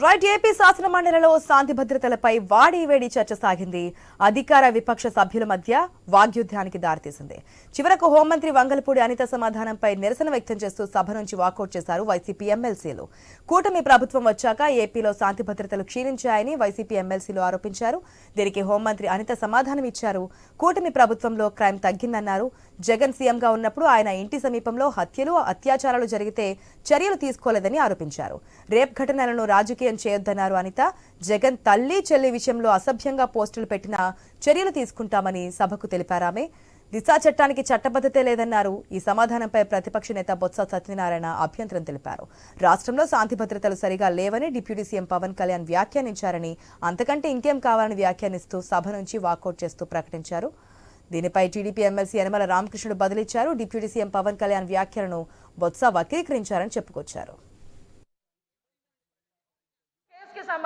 Right AP శాసన మండలిలో శాంతి భద్రతలపై వాడి వేడి చర్చ సాగింది. అధికార విపక్ష సభ్యుల మధ్య వాగ్యుద్ధానికి దారితీసింది. చివరకు హోంమంత్రి వంగలపూడి అనిత సమాధానంపై నిరసన వ్యక్తం చేస్తూ సభ నుంచి వాకౌట్ చేశారు వైసీపీ ఎమ్మెల్సీలు. కూటమి ప్రభుత్వం వచ్చాక ఏపీలో శాంతి భద్రతలు క్షీణించాయని వైసీపీ ఎమ్మెల్సీలు ఆరోపించారు. దీనికి హోంమంత్రి అనిత సమాధానం ఇచ్చారు. కూటమి ప్రభుత్వంలో క్రైమ్ తగ్గిందన్నారు. జగన్ సీఎంగా ఉన్నప్పుడు ఆయన ఇంటి సమీపంలో హత్యలు అత్యాచారాలు జరిగితే చర్యలు తీసుకోలేదని ఆరోపించారు. రేప్ ఘటనలను రాజకీయ చేయొద్దన్నారు అనిత. జగన్ తల్లి చెల్లి విషయంలో అసభ్యంగా పోస్టులు పెట్టినా చర్యలు తీసుకుంటామని సభకు తెలిపారామే దిశా చట్టానికి చట్టబద్ధతే లేదన్నారు. ఈ సమాధానంపై ప్రతిపక్ష నేత బొత్స సత్యనారాయణ అభ్యంతరం తెలిపారు. రాష్ట్రంలో శాంతి భద్రతలు సరిగా లేవని డిప్యూటీ సీఎం పవన్ కళ్యాణ్ వ్యాఖ్యానించారని అంతకంటే ఇంకేం కావాలని వ్యాఖ్యానిస్తూ సభ నుంచి వాకౌట్ చేస్తూ ప్రకటించారు. దీనిపై టీడీపీ ఎమ్మెల్సీ యనమల రామకృష్ణుడు బదిలిచ్చారు. డిప్యూటీ సీఎం పవన్ కళ్యాణ్ వ్యాఖ్యలను బొత్స వక్రీకరించారని చెప్పుకొచ్చారు.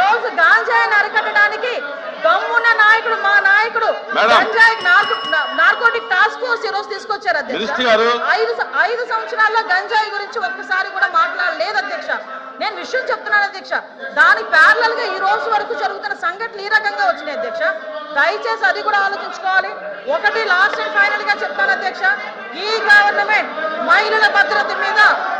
రోజు గాంజాయిని అరికట్టడానికి దమ్మున్న నాయకుడు మా నాయకుడు. గంజాయి నార్కోటిక్ టాస్క్ ఫోర్స్ ఈ రోజు తీసుకొచ్చారు అధ్యక్ష. ఐదు ఐదు సంవత్సరాల్లో గంజాయి గురించి ఒక్కసారి కూడా మాట్లాడలేదు అధ్యక్ష. నేను విషయం చెప్తున్నాను అధ్యక్ష. దాని ప్యారలల్గా ఈ రోజు వరకు జరుగుతున్న సంఘటనలు ఈ రకంగా వచ్చినాయి అధ్యక్ష. దయచేసి అది కూడా ఆలోచించుకోవాలి. ఒకటి లాస్ట్ అండ్ ఫైనల్గా చెప్తాను అధ్యక్ష. ఈ గవర్నమెంట్ మహిళల భద్రత మీద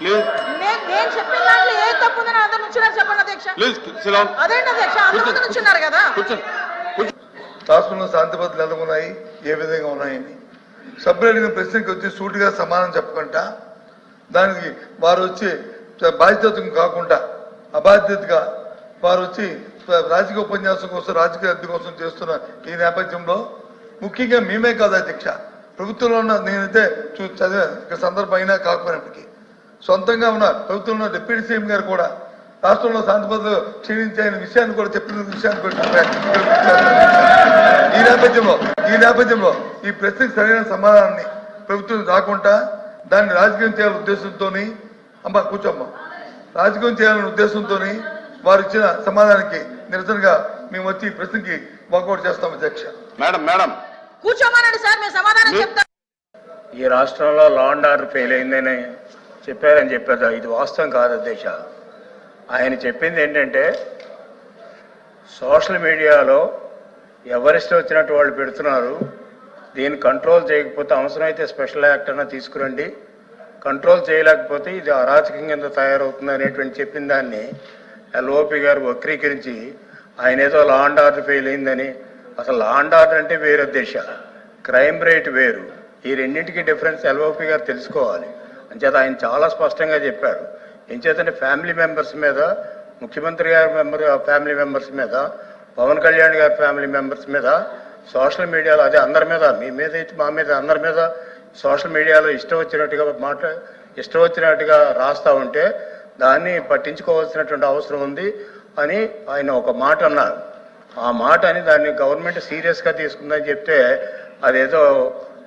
ప్లీజ్ నే- నేను చెప్పిన దాంట్లో ఏ తప్పు ఉందని అందరు నుంచున్నారు చెప్పండి అధ్యక్ష. ప్లీజ్ సిలాన్ అదేంటి అధ్యక్ష? అందరూ నుంచున్నారు కదా. కూర్చోండి కూర్చోండి రాష్ట్రంలో శాంతి భద్రతలు ఎలా ఉన్నాయి? ఏ విధంగా ఉన్నాయని సభ్యులు అడిగిన ప్రశ్నకి వచ్చి సూటిగా సమాధానం చెప్పకుండా దానికి వారు వచ్చి బాధ్యత కాకుండా అబాధ్యతగా వారు వచ్చి రాజకీయ ఉపన్యాసం కోసం రాజకీయ అద్దె కోసం చేస్తున్న ఈ నేపథ్యంలో ముఖ్యంగా మేమే కాదు అధ్యక్ష. ప్రభుత్వంలో ఉన్న నేనైతే చూ చదివా ఇక సందర్భం అయినా కాకపోయినప్పటికీ సొంతంగా ఉన్న ప్రభుత్వంలో డిప్యూటీ సీఎం గారు కూడా రాష్ట్రంలో శాంతి భద్రతలు క్షీణించాయని విషయాన్ని కూడా చెప్పిన విషయాన్ని కూడా. ఈ నేపథ్యంలో ఈ నేపథ్యంలో ఈ ప్రశ్నకు సరైన సమాధానాన్ని ప్రభుత్వం రాకుండా దాన్ని రాజకీయం చేయాలనే ఉద్దేశంతో అమ్మ కూర్చోమ్మ. రాజకీయం చేయాలనే ఉద్దేశంతో వారు ఇచ్చిన సమాధానానికి నిరసనగా మేము వచ్చి ఈ ప్రశ్నకి వాకౌట్ చేస్తాం అధ్యక్ష. Madam madam. కూర్చోమనండి సార్ మేము సమాధానం చెప్తాం. ఈ రాష్ట్రంలో లా అండ్ ఆర్డర్ ఫెయిల్ అయిందని చెప్పారని చెప్పారు ఇది వాస్తవం కాదు అధ్యక్ష. ఆయన చెప్పింది ఏంటంటే సోషల్ మీడియాలో ఎవరిష్టం వచ్చినట్టు వాళ్ళు పెడుతున్నారు దీన్ని కంట్రోల్ చేయకపోతే అవసరమైతే స్పెషల్ యాక్ట్ అన్న తీసుకురండి. కంట్రోల్ చేయలేకపోతే ఇది అరాచకం కింద తయారవుతుంది అనేటువంటి చెప్పిన దాన్ని ఎల్ఓపి గారు వక్రీకరించి ఆయన ఏదో లా అండ్ ఆర్డర్ ఫెయిల్ అయిందని. అసలు లా అండ్ ఆర్డర్ అంటే వేరే దేశ క్రైమ్ రేట్ వేరు. ఈ రెండింటికి డిఫరెన్స్ ఎల్ఓపి గారు తెలుసుకోవాలి. అంచేత ఆయన చాలా స్పష్టంగా చెప్పారు. ఎంచేతనే ఫ్యామిలీ మెంబర్స్ మీద ముఖ్యమంత్రి గారి మెంబర్ ఫ్యామిలీ మెంబర్స్ మీద పవన్ కళ్యాణ్ గారి ఫ్యామిలీ మెంబర్స్ మీద సోషల్ మీడియాలో అదే అందరి మీద మీ మీద మా మీద అందరి మీద సోషల్ మీడియాలో ఇష్టం వచ్చినట్టుగా మాట ఇష్టం వచ్చినట్టుగా రాస్తా ఉంటే దాన్ని పట్టించుకోవాల్సినటువంటి అవసరం ఉంది అని ఆయన ఒక మాట అన్నారు. ఆ మాట అని దాన్ని గవర్నమెంట్ సీరియస్గా తీసుకుందని చెప్తే అదేదో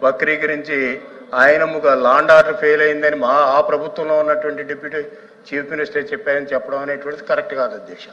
వక్రీకరించి ఆయన లాండ్ ఆర్డర్ ఫెయిల్ అయిందని మా ఆ ప్రభుత్వంలో ఉన్నటువంటి డిప్యూటీ చీఫ్ మినిస్టర్ చెప్పారని చెప్పడం అనేటువంటిది కరెక్ట్ కాదు అధ్యక్ష.